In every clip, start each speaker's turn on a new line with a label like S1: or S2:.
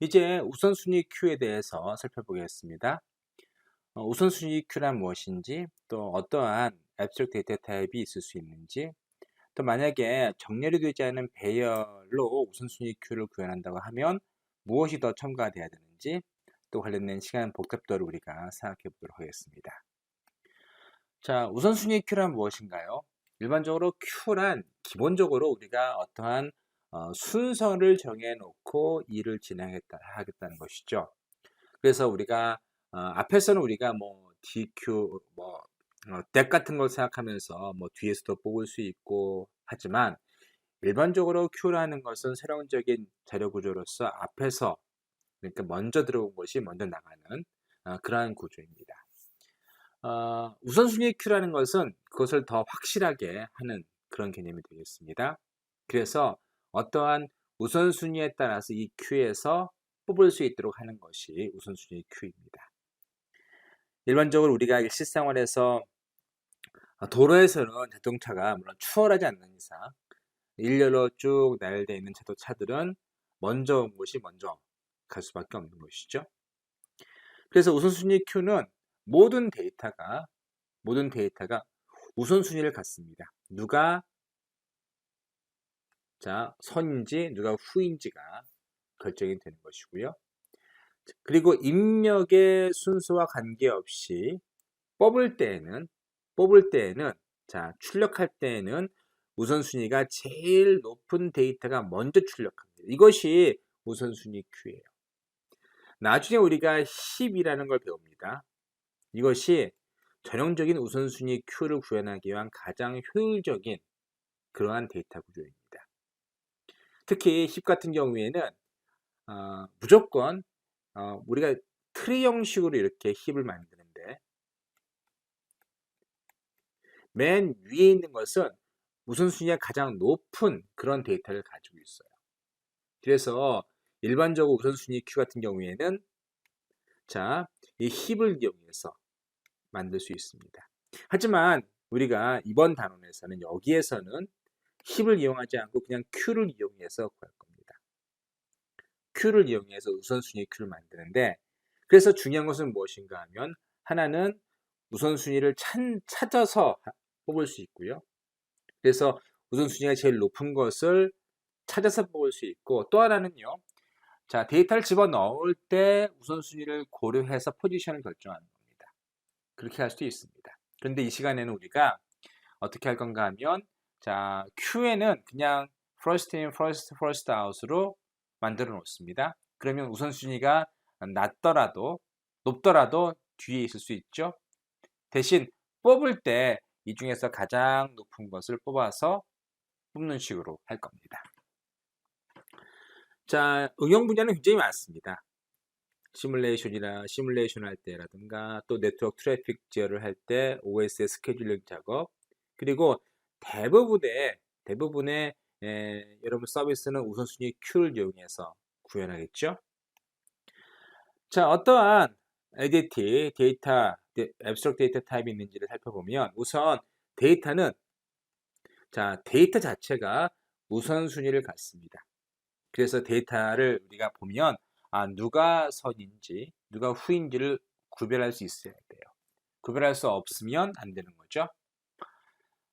S1: 이제 우선순위 큐에 대해서 살펴보겠습니다. 어, 우선순위 큐란 무엇인지, 또 어떠한 앱스트랙트 데이터 타입이 있을 수 있는지, 또 만약에 정렬이 되지 않은 배열로 우선순위 큐를 구현한다고 하면 무엇이 더 첨가가 돼야 되는지, 또 관련된 시간 복잡도를 우리가 생각해 보도록 하겠습니다. 자, 우선순위 큐란 무엇인가요? 일반적으로 큐란 기본적으로 우리가 어떠한 어, 순서를 정해놓고 일을 진행하겠다, 하겠다는 것이죠. 그래서 우리가 어, 앞에서는 우리가 뭐 DQ, 뭐 어, 덱 같은 걸 생각하면서 뭐 뒤에서도 뽑을 수 있고 하지만 일반적으로 Q라는 것은 세령적인 자료 구조로서 앞에서 그러니까 먼저 들어온 것이 먼저 나가는 어, 그러한 구조입니다. 어, 우선순위 Q라는 것은 그것을 더 확실하게 하는 그런 개념이 되겠습니다. 그래서 어떠한 우선순위에 따라서 이 큐에서 뽑을 수 있도록 하는 것이 우선순위 큐입니다. 일반적으로 우리가 실생활에서 도로에서는 자동차가 물론 추월하지 않는 이상 일렬로 쭉 나열되어 있는 자동차들은 먼저 온 곳이 먼저 갈 수밖에 없는 것이죠. 그래서 우선순위 큐는 모든 데이터가 모든 데이터가 우선순위를 갖습니다. 누가 자, 선인지 누가 후인지가 결정이 되는 것이고요. 그리고 입력의 순서와 관계없이 뽑을 때에는 뽑을 때에는 자, 출력할 때에는 우선순위가 제일 높은 데이터가 먼저 출력합니다. 이것이 우선순위 큐예요. 나중에 우리가 10이라는 걸 배웁니다. 이것이 전형적인 우선순위 큐를 구현하기 위한 가장 효율적인 그러한 데이터 구조입니다. 특히 힙 같은 경우에는 어, 무조건 어, 우리가 트리 형식으로 이렇게 힙을 만드는데 맨 위에 있는 것은 우선순위가 가장 높은 그런 데이터를 가지고 있어요. 그래서 일반적으로 우선순위 큐 같은 경우에는 자, 이 힙을 이용해서 만들 수 있습니다. 하지만 우리가 이번 단원에서는 여기에서는 힙을 이용하지 않고 그냥 Q를 이용해서 구할 겁니다. Q를 이용해서 우선순위 Q를 만드는데 그래서 중요한 것은 무엇인가 하면 하나는 우선순위를 찾아서 뽑을 수 있고요. 그래서 우선순위가 제일 높은 것을 찾아서 뽑을 수 있고 또 하나는요. 자, 데이터를 집어넣을 때 우선순위를 고려해서 포지션을 결정하는 겁니다. 그렇게 할 수도 있습니다. 그런데 이 시간에는 우리가 어떻게 할 건가 하면 자, Q에는 그냥 first in, first, first out으로 만들어 놓습니다. 그러면 우선순위가 낮더라도, 높더라도 뒤에 있을 수 있죠. 대신 뽑을 때 이 중에서 가장 높은 것을 뽑아서 뽑는 식으로 할 겁니다. 자, 응용 분야는 굉장히 많습니다. 시뮬레이션이나 시뮬레이션 할 때라든가 또 네트워크 트래픽 제어를 할 때 OS의 스케줄링 작업 그리고 대부분의 대부분의 에, 여러분 서비스는 우선순위 Q를 이용해서 구현하겠죠. 자, 어떠한 에디티 데이터 앱스트럭 데이터 타입이 있는지를 살펴보면 우선 데이터는 자 데이터 자체가 우선순위를 갖습니다. 그래서 데이터를 우리가 보면 아 누가 선인지 누가 후인지를 구별할 수 있어야 돼요. 구별할 수 없으면 안 되는 거죠.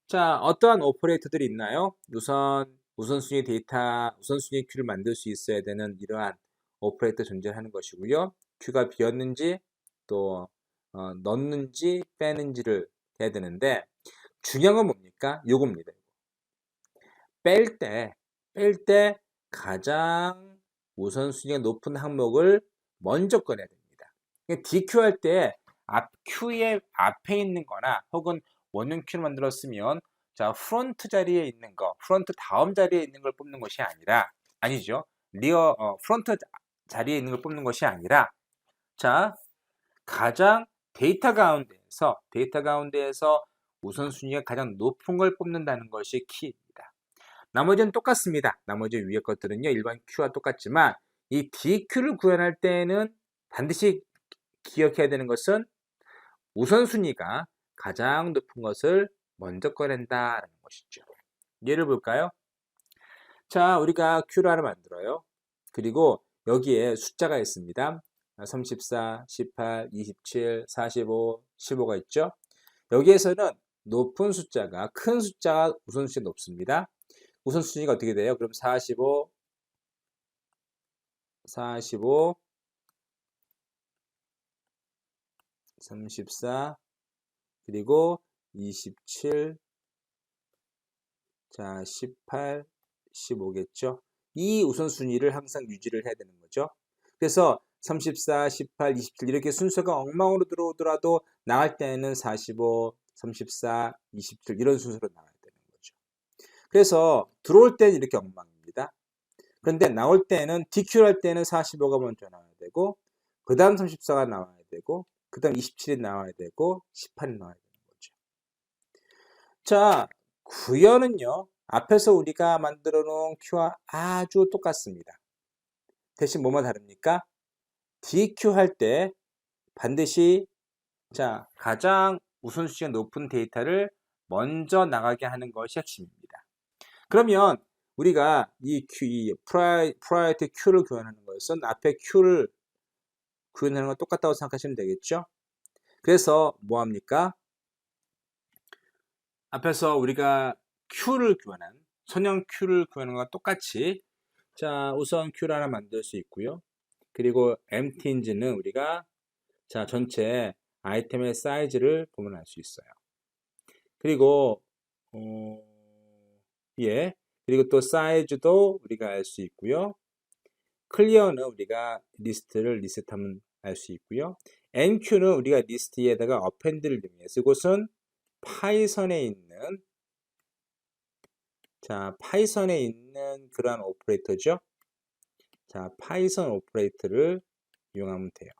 S1: 자, 어떠한 오퍼레이터들이 있나요? 우선 우선순위 데이터, 우선순위 큐를 만들 수 있어야 되는 이러한 오퍼레이터 존재하는 것이고요. 큐가 비었는지 또 어, 넣는지 빼는지를 해야 되는데 중요한 건 뭡니까? 요겁니다. 뺄 때, 뺄 때 가장 우선순위가 높은 항목을 먼저 꺼내야 됩니다. DQ 할 때 앞, Q의 앞에 있는 거나 혹은 원형 큐를 만들었으면 자 프론트 자리에 있는 거, 프론트 다음 자리에 있는 걸 뽑는 것이 아니라 아니죠. 리어 어, 프론트 자리에 있는 걸 뽑는 것이 아니라 자 가장 데이터 가운데에서 데이터 가운데에서 우선순위가 가장 높은 걸 뽑는다는 것이 키입니다. 나머지는 똑같습니다. 나머지 위의 것들은요 일반 Q와 똑같지만 이 DQ를 구현할 때에는 반드시 기억해야 되는 것은 우선순위가 가장 높은 것을 먼저 꺼낸다라는 것이죠. 예를 볼까요? 자, 우리가 Q를 하나 만들어요. 그리고 여기에 숫자가 있습니다. 34, 18, 27, 45, 15가 있죠. 여기에서는 높은 숫자가 큰 숫자가 우선순위 높습니다. 우선순위가 어떻게 돼요? 그럼 45, 45, 34, 그리고 27, 자, 18, 15겠죠. 이 우선순위를 항상 유지를 해야 되는 거죠. 그래서 34, 18, 27 이렇게 순서가 엉망으로 들어오더라도 나갈 때는 45, 34, 27 이런 순서로 나와야 되는 거죠. 그래서 들어올 때는 이렇게 엉망입니다. 그런데 나올 때는 DQ를 할 때는 45가 먼저 나와야 되고 그 다음 34가 나와야 되고 그 다음 27이 나와야 되고 18이 나와야 되는 거죠. 자, 구현은요. 앞에서 우리가 만들어 놓은 Q와 아주 똑같습니다. 대신 뭐만 다릅니까? DQ 할 때 반드시 자 가장 우선순위가 높은 데이터를 먼저 나가게 하는 것이 핵심입니다. 그러면 우리가 이 Q, 이 프라이, 프라이어티 Q를 구현하는 것은 앞에 Q를 구현하는 건 똑같다고 생각하시면 되겠죠? 그래서 뭐 합니까? 앞에서 우리가 Q를 구현한 선형 Q를 구현한 것과 똑같이 자 우선 Q를 하나 만들 수 있고요. 그리고 empty인지는 우리가 자 전체 아이템의 사이즈를 보면 알 수 있어요. 그리고 어, 예 그리고 또 사이즈도 우리가 알 수 있고요. 클리어는 우리가 리스트를 리셋하면 알 수 있고요. enqu는 우리가 리스트에다가 append를 이용해서 이것은 파이썬에 있는 자 파이썬에 있는 그러한 오퍼레이터죠. 자 파이썬 오퍼레이터를 이용하면 돼요.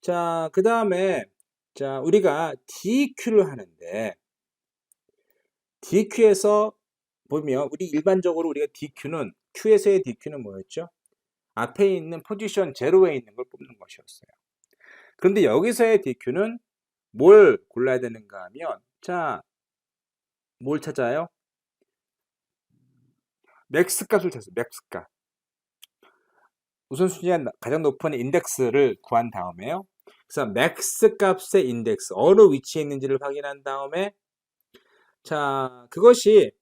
S1: 자, 그 다음에, 자, 우리가 DQ를 하는데, DQ에서 보면, 우리 일반적으로 우리가 DQ는, Q에서의 DQ는 뭐였죠? 앞에 있는 포지션 제로에 있는 걸 뽑는 것이었어요. 그런데 여기서의 DQ는 뭘 골라야 되는가 하면, 자, 뭘 찾아요? 맥스 값을 찾아요. 맥스 값. 우선순위가 가장 높은 인덱스를 구한 다음에요. 그래서 맥스 값의 인덱스 어느 위치에 있는지를 확인한 다음에 자 그것이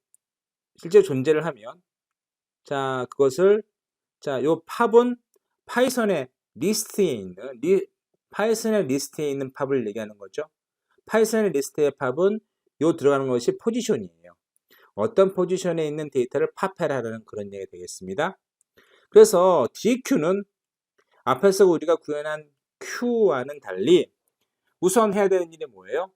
S1: 실제 존재를 하면 자 그것을 자 요 팝은 파이썬의 리스트에 있는 리, 파이썬의 리스트에 있는 팝을 얘기하는 거죠. 파이썬의 리스트의 팝은 요 들어가는 것이 포지션이에요. 어떤 포지션에 있는 데이터를 팝해라라는 그런 얘기가 되겠습니다. 그래서 DQ는 앞에서 우리가 구현한 Q와는 달리 우선 해야 되는 일이 뭐예요?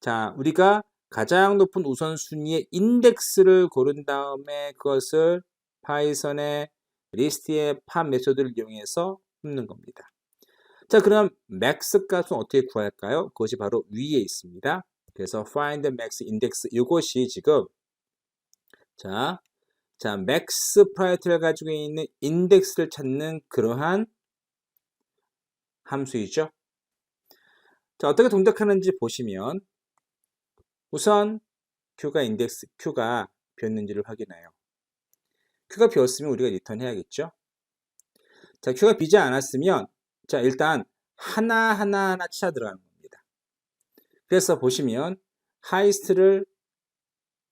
S1: 자, 우리가 가장 높은 우선순위의 인덱스를 고른 다음에 그것을 파이썬의 리스트의 팝 메소드를 이용해서 굽는 겁니다. 자, 그럼 max 값은 어떻게 구할까요? 그것이 바로 위에 있습니다. 그래서 find max index 이것이 지금 자, 자, max priority를 가지고 있는 인덱스를 찾는 그러한 함수이죠. 자, 어떻게 동작하는지 보시면 우선 Q가 인덱스, Q가 비었는지를 확인해요. Q가 비었으면 우리가 리턴 해야겠죠. 자, Q가 비지 않았으면 자, 일단 하나하나 하나 치아 들어가는 겁니다. 그래서 보시면 하이스트를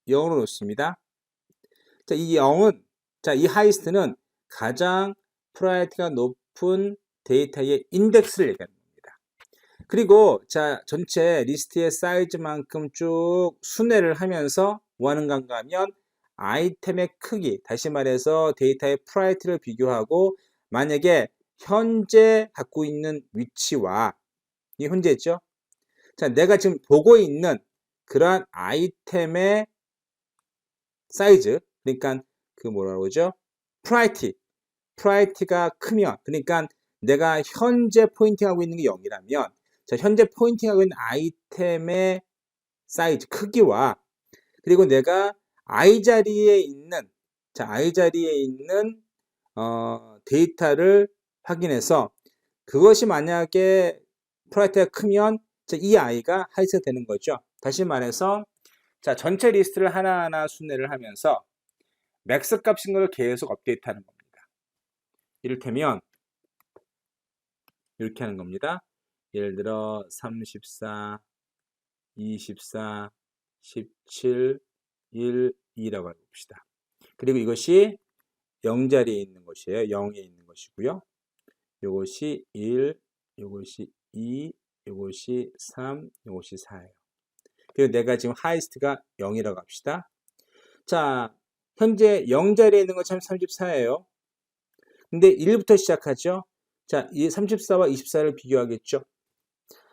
S1: 0으로 놓습니다. 자, 이 0은 자, 이 하이스트는 가장 프라이어티가 높은 데이터의 인덱스를 얘기하는 겁니다. 그리고 자 전체 리스트의 사이즈만큼 쭉 순회를 하면서 뭐 하는 건가 하면 아이템의 크기, 다시 말해서 데이터의 프라이트를 비교하고 만약에 현재 갖고 있는 위치와 이 현재죠. 자, 내가 지금 보고 있는 그러한 아이템의 사이즈, 그러니까 그 뭐라고 그러죠? 프라이티, 프라이티가 크면, 그러니까 내가 현재 포인팅하고 있는 게 0이라면 자, 현재 포인팅하고 있는 아이템의 사이즈, 크기와 그리고 내가 i 자리에 있는 자, i 자리에 있는 어, 데이터를 확인해서 그것이 만약에 프라이트가 크면 자, 이 i가 하이스가 되는 거죠. 다시 말해서 자, 전체 리스트를 하나하나 순회를 하면서 맥스 값인 걸 계속 업데이트하는 겁니다. 이를테면 이렇게 하는 겁니다. 예를 들어 34, 24, 17, 1, 2라고 해봅시다. 그리고 이것이 0자리에 있는 것이에요. 0에 있는 것이고요. 이것이 1, 이것이 2, 이것이 3, 이것이 4예요. 그리고 내가 지금 하이스트가 0이라고 합시다. 자, 현재 0자리에 있는 건참 34예요. 근데 1부터 시작하죠. 자, 이 34와 24를 비교하겠죠.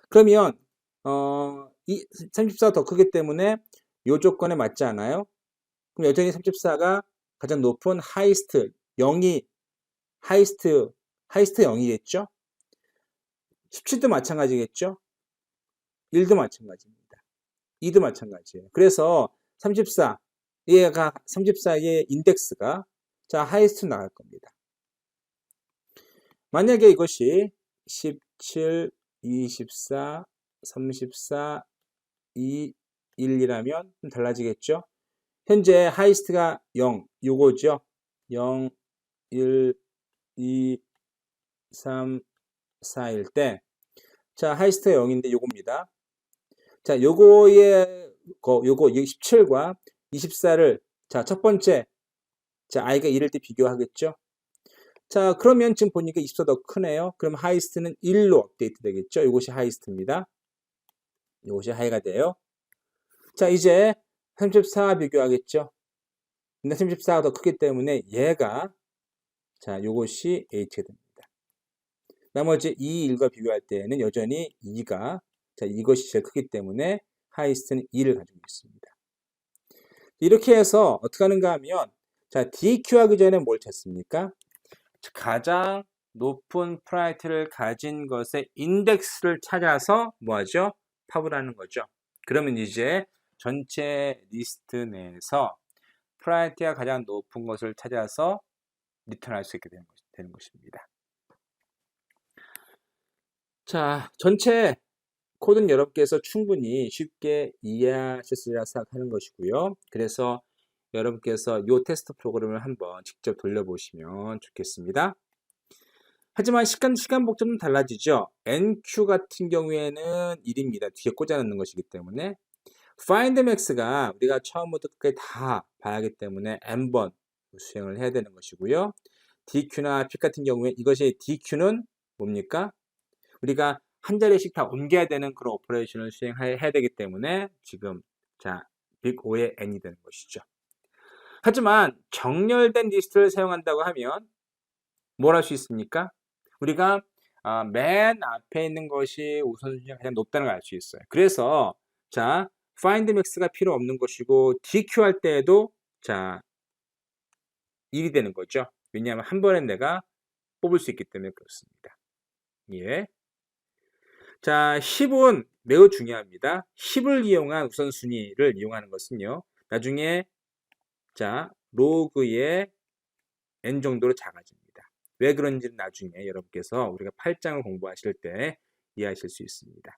S1: 그러면 어, 이 34가 더 크기 때문에 이 조건에 맞지 않아요? 그럼 여전히 34가 가장 높은 하이스트 0이 하이스트 하이스트 0이겠죠? 17도 마찬가지겠죠? 1도 마찬가지입니다. 2도 마찬가지예요. 그래서 34 얘가 34의 인덱스가 자 하이스트 나갈 겁니다. 만약에 이것이 17, 24, 34, 2, 1이라면 좀 달라지겠죠? 현재 하이스트가 0, 요거죠? 0, 1, 2, 3, 4일 때, 자, 하이스트가 0인데 요겁니다. 자, 요거의, 거, 요거 17과 24를, 자, 첫 번째, 자, i가 1일 때 비교하겠죠? 자, 그러면 지금 보니까 24 더 크네요. 그럼 하이스트는 1로 업데이트 되겠죠? 이것이 하이스트입니다. 이것이 하이가 돼요. 자, 이제 34 비교하겠죠? 근데 34가 더 크기 때문에 얘가 자, 요것이 H가 됩니다. 나머지 2, 1과 비교할 때에는 여전히 2가 자, 이것이 제일 크기 때문에 하이스트는 2를 가지고 있습니다. 이렇게 해서 어떻게 하는가 하면 자, DQ 하기 전에 뭘 찾습니까? 가장 높은 프라이트를 가진 것의 인덱스를 찾아서 뭐하죠? 팝을 거죠. 그러면 이제 전체 리스트 내에서 프라이티가 가장 높은 것을 찾아서 리턴할 수 있게 되는, 것, 되는 것입니다. 자, 전체 코드는 여러분께서 충분히 쉽게 이해하셨으리라 생각하는 것이고요. 그래서 여러분께서 이 테스트 프로그램을 한번 직접 돌려보시면 좋겠습니다. 하지만 시간, 시간 복잡은 달라지죠. NQ 같은 경우에는 1입니다. 뒤에 꽂아 놓는 것이기 때문에. Find max가 우리가 처음부터 끝까지 다 봐야 하기 때문에 n번 수행을 해야 되는 것이고요. DQ나 P 같은 경우에 이것이 DQ는 뭡니까? 우리가 한 자리씩 다 옮겨야 되는 그런 오퍼레이션을 수행해야 되기 때문에 지금 자, 빅 O의 n이 되는 것이죠. 하지만 정렬된 리스트를 사용한다고 하면 뭘 할 수 있습니까? 우리가 아, 맨 앞에 있는 것이 우선순위가 가장 높다는 걸 알 수 있어요. 그래서 자 find max가 필요 없는 것이고 DQ 할 때에도 자 1이 되는 거죠. 왜냐하면 한 번에 내가 뽑을 수 있기 때문에 그렇습니다. 예. 자, 10은 매우 중요합니다. 10을 이용한 우선순위를 이용하는 것은요. 나중에 자, 로그의 n 정도로 작아집니다. 왜 그런지는 나중에 여러분께서 우리가 8장을 공부하실 때 이해하실 수 있습니다.